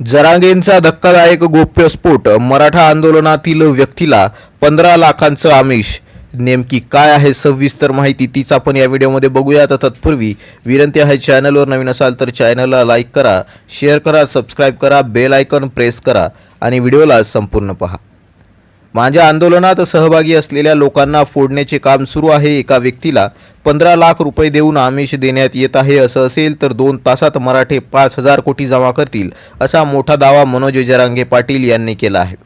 जरांगेंचा धक्कादायक गोप्यस्फोट मराठा आंदोलनातील व्यक्तीला पंधरा लाखांचं आमिष. नेमकी काय आहे सविस्तर माहिती तीच आपण या व्हिडिओमध्ये बघूया. तर तत्पूर्वी विनंती आहे चॅनलवर नवीन असाल तर चॅनलला लाईक करा शेअर करा सबस्क्राईब करा बेल आयकॉन प्रेस करा आणि व्हिडिओला संपूर्ण पहा. माझ्या आंदोलनात सहभागी असलेल्या लोकांना फोडण्याचे काम सुरू आहे एका व्यक्तीला. पंधरा लाख रुपये देऊन आमिष देण्यात येत आहे असं असेल तर दोन तासात मराठे पाच हजार कोटी जमा करतील असा मोठा दावा मनोज जरांगे पाटील यांनी केला आहे.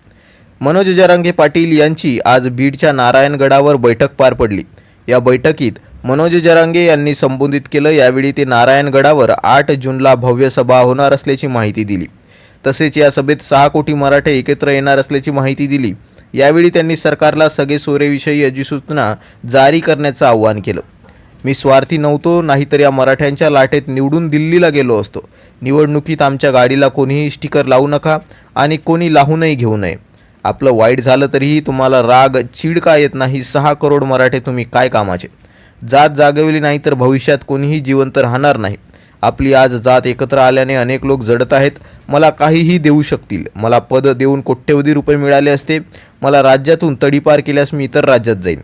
मनोज जरांगे पाटील यांची आज बीडच्या नारायणगडावर बैठक पार पडली. या बैठकीत मनोज जरांगे यांनी संबोधित केलं. यावेळी ते नारायणगडावर आठ जूनला भव्य सभा होणार असल्याची माहिती दिली. तसेच या सभेत सहा कोटी मराठे एकत्र येणार असल्याची माहिती दिली. यावेळी त्यांनी सरकारला सगळे सोयरेविषयी अधिसूचना जारी करण्याचं आवाहन केलं. मी स्वार्थी नव्हतो नाहीतर या मराठ्यांच्या लाटेत निवडून दिल्लीला गेलो असतो. निवडणुकीत आमच्या गाडीला कोणीही स्टिकर लावू नका आणि कोणी लावूनही घेऊ नये. आपलं वाईट झालं तरीही तुम्हाला राग चीड का येत नाही सहा करोड मराठे तुम्ही काय कामाचे? जात जागवली नाही तर भविष्यात कोणीही जिवंत राहणार नाही. आपली आज जात एकत्र आल्याने अनेक लोक जडत आहेत. मला काहीही देऊ शकतील. मला पद देऊन कोट्यवधी रुपये मिळाले असते. मला राज्यातून तडीपार केल्यास मी इतर राज्यात जाईन.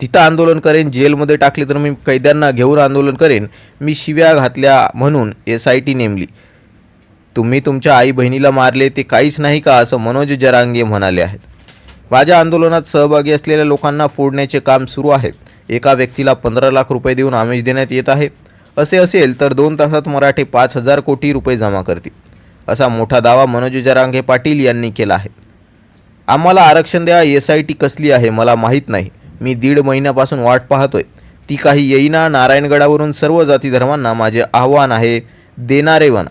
तिथं आंदोलन करेन. जेलमध्ये टाकले तर मी कैद्यांना घेऊन आंदोलन करेन. मी शिव्या घातल्या म्हणून एस आय टी नेमली. तुम्ही तुमच्या आई बहिणीला मारले ते काहीच नाही का? असं मनोज जरांगे म्हणाले आहेत. माझ्या आंदोलनात सहभागी असलेल्या लोकांना फोडण्याचे काम सुरू आहे. एका व्यक्तीला पंधरा लाख रुपये देऊन आमिष देण्यात येत आहे. असे असेल तर दोन तासात मराठे पाच हजार कोटी रुपये जमा करतील. असा मोठा दावा मनोज जरांगे पाटील यांनी केला आहे. आम्हाला आरक्षण द्या एस आय टी कसली आहे मला माहीत नाही. मी दीड महिन्यापासून वाट पाहतोय. ती काही येईना नारायणगडावरून सर्व जाती धर्मांना माझे आव्हान आहे देणारे वना.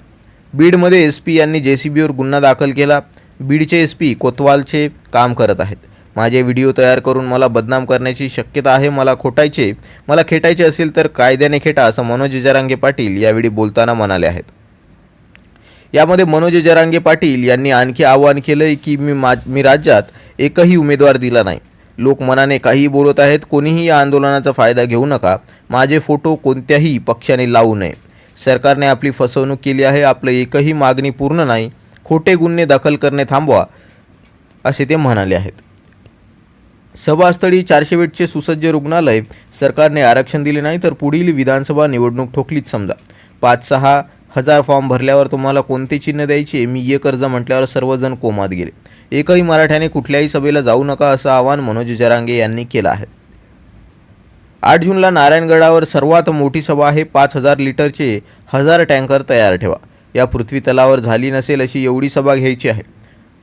बीडमध्ये एस पी यांनी जे सी बीवर गुन्हा दाखल केला. बीडचे एस पी कोतवालचे काम करत आहेत. माझे व्हिडिओ तयार करून मला बदनाम करण्याची शक्यता आहे मला खोटायचे मला खेटायचे असेल तर कायद्याने खेटा असं मनोज जरांगे पाटील यावेळी बोलताना म्हणाले आहेत. यामध्ये मनोज जरांगे पाटील यांनी आणखी आवाहन केलंय की मी मा मी राज्यात एकही उमेदवार दिला नाही. लोक मनाने काहीही बोलत आहेत कोणीही या आंदोलनाचा फायदा घेऊ नका माझे फोटो कोणत्याही पक्षाने लावू नये. सरकारने आपली फसवणूक केली आहे आपलं एकही मागणी पूर्ण नाही खोटे गुन्हे दाखल करणे थांबवा असे ते म्हणाले आहेत. सभास्थळी चारशे बेडचे सुसज्ज रुग्णालय सरकारने आरक्षण दिले नाही तर पुढील विधानसभा निवडणूक ठोकलीच समजा. पाच सहा हजार फॉर्म भरल्यावर तुम्हाला कोणते चिन्ह द्यायचे? मी ये कर्ज म्हटल्यावर सर्वजण कोमात गेले. एकही मराठ्याने कुठल्याही सभेला जाऊ नका असं आवाहन मनोज जरांगे यांनी केलं आहे. आठ जूनला नारायणगडावर सर्वात मोठी सभा आहे. पाच हजार लिटरचे हजार टँकर तयार ठेवा. या पृथ्वी तलावर झाली नसेल अशी एवढी सभा घ्यायची आहे.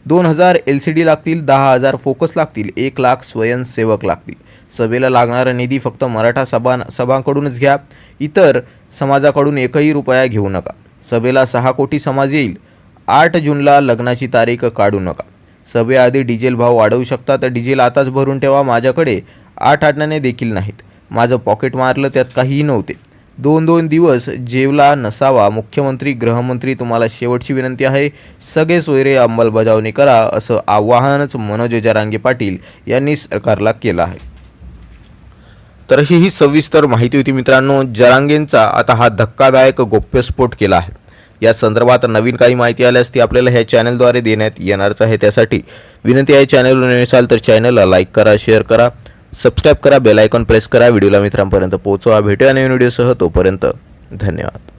दोन हजार एल सी डी लागतील दहा हजार फोकस लागतील एक लाख स्वयंसेवक लागतील. सभेला लागणारा निधी फक्त मराठा सभा सभांकडूनच घ्या. इतर समाजाकडून एकही रुपया घेऊ नका. सभेला सहा कोटी समाज येईल. आठ जूनला लग्नाची तारीख काढू नका. सभेआधी डिझेल भाव वाढवू शकता तर डिझेल आताच भरून ठेवा. माझ्याकडे आठ आठण्याने देखील नाहीत. माझं पॉकेट मारलं त्यात काहीही नव्हते. दोन दोन दिवस जेवला नसावा. मुख्यमंत्री गृहमंत्री तुम्हाला शेवटची विनंती आहे. सगळे सोयरे अंमलबजावणी करा असं आवाहनच मनोज जरांगे पाटील यांनी सरकारला केलं आहे. तर अशी ही सविस्तर माहिती होती मित्रांनो. जरांगेंचा आता हा धक्कादायक गोप्यस्फोट केला आहे. या संदर्भात नवीन काही माहिती आल्यास ती आपल्याला ह्या चॅनलद्वारे देण्यात येणारच आहे. त्यासाठी विनंती आहे चॅनलवर नसाल असाल तर चॅनलला लाईक करा शेअर करा. सबस्क्राईब करा बेल आयकॉन प्रेस करा व्हिडिओला मित्रांपर्यंत पोहोचवा भेटूया नवीन व्हिडिओसह तोपर्यंत धन्यवाद.